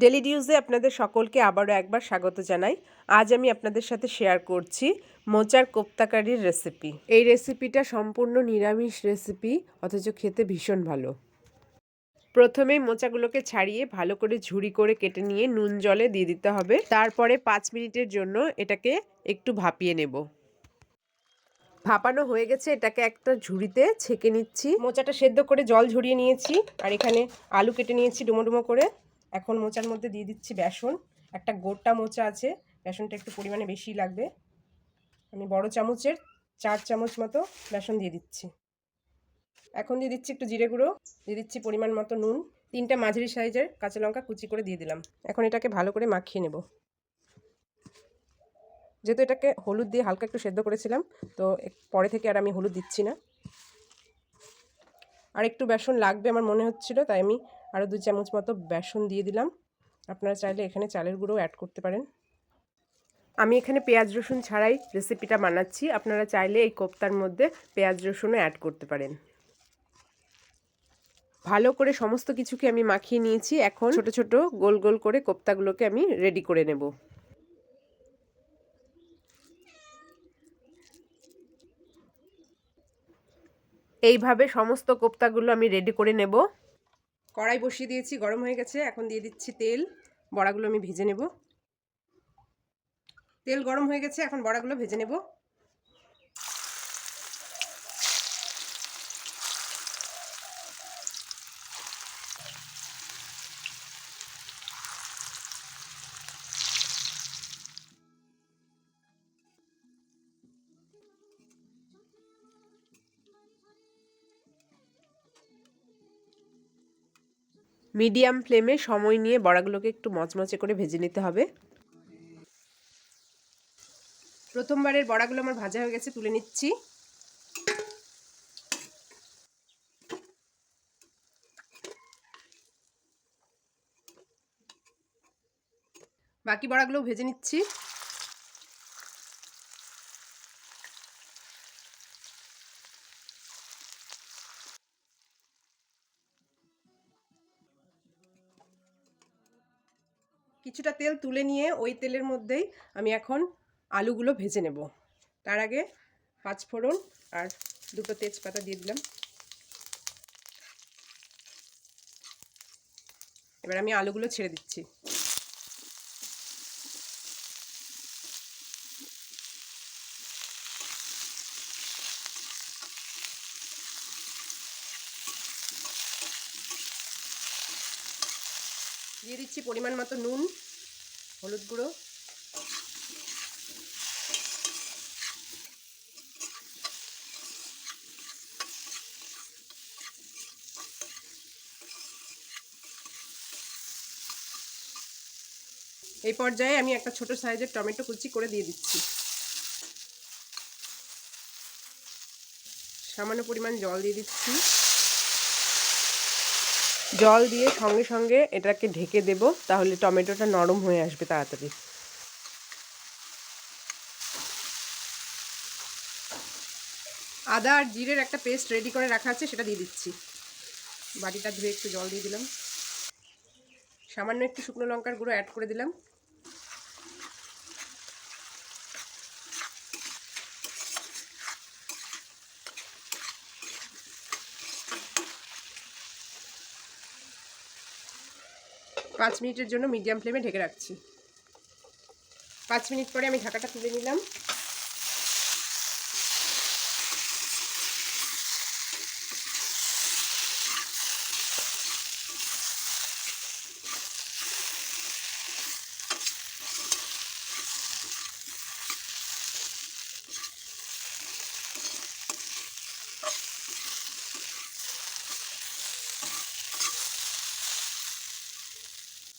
Daily নিউজে আপনাদের সকলকে আবারও একবার স্বাগত জানাই। আজ আমি আপনাদের সাথে শেয়ার করছি মোচার কোপ্তাকারির রেসিপি এই রেসিপিটা সম্পূর্ণ নিরামিষ রেসিপি অথচ খেতে ভীষণ ভালো। প্রথমেই মোচাগুলোকে ছাড়িয়ে ভালো করে ঝুড়ি করে কেটে নিয়ে নুন জলে দিয়ে দিতে হবে। তারপরে পাঁচ মিনিটের জন্য এটাকে একটু ভাপিয়ে নেব। ভাপানো হয়ে গেছে, এটাকে একটা ঝুড়িতে ছেঁকে নিচ্ছি। মোচাটা সেদ্ধ করে জল ঝরিয়ে নিয়েছি, আর এখানে আলু কেটে নিয়েছি ডুমো ডুমো করে। এখন মোচার মধ্যে দিয়ে দিচ্ছি বেসন। একটা গোটা মোচা আছে, বেসনটা একটু পরিমাণে বেশি লাগবে। আমি বড় চামচের চার চামচ মতো বেসন দিয়ে দিচ্ছি। এখন দিয়ে দিচ্ছি একটু জিরে গুঁড়ো, দিয়ে দিচ্ছি পরিমাণ মতো নুন, তিনটা মাঝারি সাইজের কাঁচা লঙ্কা কুচি করে দিয়ে দিলাম। এখন এটাকে ভালো করে মাখিয়ে নেব। যেহেতু এটাকে হলুদ দিয়ে হালকা একটু সেদ্ধ করেছিলাম, তো পরে থেকে আর আমি হলুদ দিচ্ছি না। আর একটু বেসন লাগবে আমার মনে হচ্ছিল, তাই আমি আরও দু চামচ মতো বেসন দিয়ে দিলাম। আপনারা চাইলে এখানে চালের গুঁড়ো অ্যাড করতে পারেন। আমি এখানে পেঁয়াজ, রসুন ছাড়াই রেসিপিটা বানাচ্ছি। আপনারা চাইলে এই কোপ্তার মধ্যে পেঁয়াজ, রসুনও অ্যাড করতে পারেন। ভালো করে সমস্ত কিছুকে আমি মাখিয়ে নিয়েছি। এখন ছোট ছোট, গোল গোল করে কোপ্তাগুলোকে আমি রেডি করে নেব। এইভাবে সমস্ত কোপ্তাগুলো আমি রেডি করে নেব। কড়াই বসিয়ে দিয়েছি, গরম হয়ে গেছে। এখন দিয়ে দিচ্ছি তেল। বড়াগুলো আমি ভেজে নেব। তেল গরম হয়ে গেছে, এখন বড়াগুলো ভেজে নেব। মিডিয়াম ফ্লেমে সময় নিয়ে বড়াগুলোকে একটু মচমচে করে ভেজে নিতে হবে। প্রথমবারের বড়াগুলো আমার ভাজা হয়ে গেছে, তুলে নিচ্ছি। বাকি বড়াগুলো ভেজে নিচ্ছি। কিছুটা তেল তুলে নিয়ে ওই তেলের মধ্যেই আমি এখন আলুগুলো ভেজে নেব। তার আগে পাঁচ ফোড়ন আর দুটো তেজপাতা দিয়ে দিলাম। এবার আমি আলুগুলো ছেড়ে দিচ্ছি। দিয়ে দিচ্ছি পরিমাণ মতো নুন, হলুদ গুঁড়ো। এই পর্যায়ে আমি একটা ছোট সাইজের টমেটো কুচি করে দিয়ে দিচ্ছি। সামান্য পরিমাণ জল দিয়ে দিচ্ছি। জল দিয়ে সঙ্গে সঙ্গে এটাকে ঢেকে দেব, তাহলে টমেটোটা নরম হয়ে আসবে তাড়াতাড়ি। আদা আর জিরের একটা পেস্ট রেডি করে রাখা আছে, সেটা দিয়ে দিচ্ছি। বাটিটা ধুয়ে একটু জল দিয়ে দিলাম। সামান্য একটু শুকনো লঙ্কার গুঁড়ো অ্যাড করে দিলাম। পাঁচ মিনিটের জন্য মিডিয়াম ফ্লেমে ঢেকে রাখছি। পাঁচ মিনিট পরে আমি ঢাকাটা তুলে নিলাম।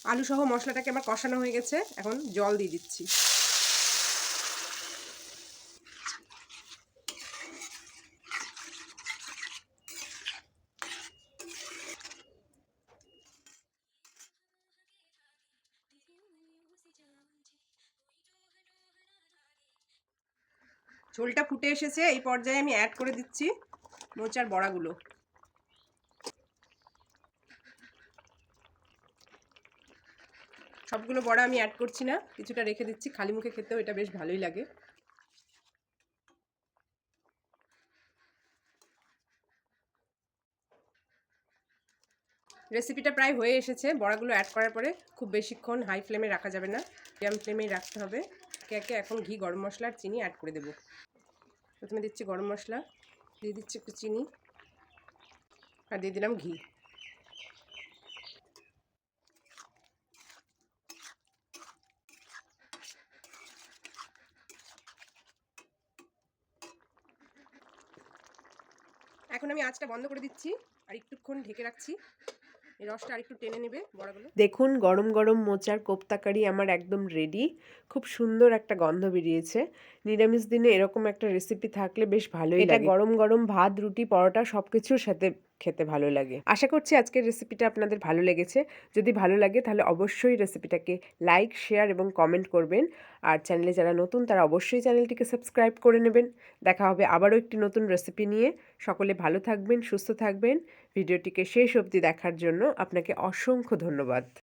আলু সহ মশলাটাকে আমার কষানো হয়ে গেছে। এখন জল দিয়ে দিচ্ছি। ঝোলটা ফুটে এসেছে, এই পর্যায়ে আমি অ্যাড করে দিচ্ছি মোচার বড়াগুলো। সবগুলো বড়া আমি অ্যাড করছি না, কিছুটা রেখে দিচ্ছি, খালি মুখে খেতেও এটা বেশ ভালোই লাগে। রেসিপিটা প্রায় হয়ে এসেছে, বড়াগুলো অ্যাড করার পরে খুব বেশিক্ষণ হাই ফ্লেমে রাখা যাবে না মিডিয়াম ফ্লেমেই রাখতে হবে। একে এখন ঘি, গরম মশলা আর চিনি অ্যাড করে দেবো। প্রথমে দিচ্ছি গরম মশলা, দিয়ে দিচ্ছি একটু চিনি, আর দিয়ে দিলাম ঘি। এখন আমি আঁচটা বন্ধ করে দিচ্ছি আর একটুক্ষণ ঢেকে রাখছি। রসটা আর একটু টেনে নেবে বড়াগুলো। দেখুন গরম গরম মোচার কোপ্তাকারি আমার একদম রেডি খুব সুন্দর একটা গন্ধ বেরিয়েছে। নিরামিষ দিনে এরকম একটা রেসিপি থাকলে বেশ ভালোই লাগে। গরম গরম ভাত রুটি পরোটা সব কিছুর সাথে খেতে ভালো লাগে। আশা করছি আজকের রেসিপিটা আপনাদের ভালো লেগেছে। যদি ভালো লাগে তাহলে অবশ্যই রেসিপিটাকে লাইক শেয়ার এবং কমেন্ট করবেন। আর চ্যানেলে যারা নতুন তারা অবশ্যই চ্যানেলটিকে সাবস্ক্রাইব করে নেবেন। দেখা হবে আবারও একটি নতুন রেসিপি নিয়ে। সকলে ভালো থাকবেন সুস্থ থাকবেন। ভিডিওটিকে শেষ অবধি দেখার জন্য আপনাকে অসংখ্য ধন্যবাদ।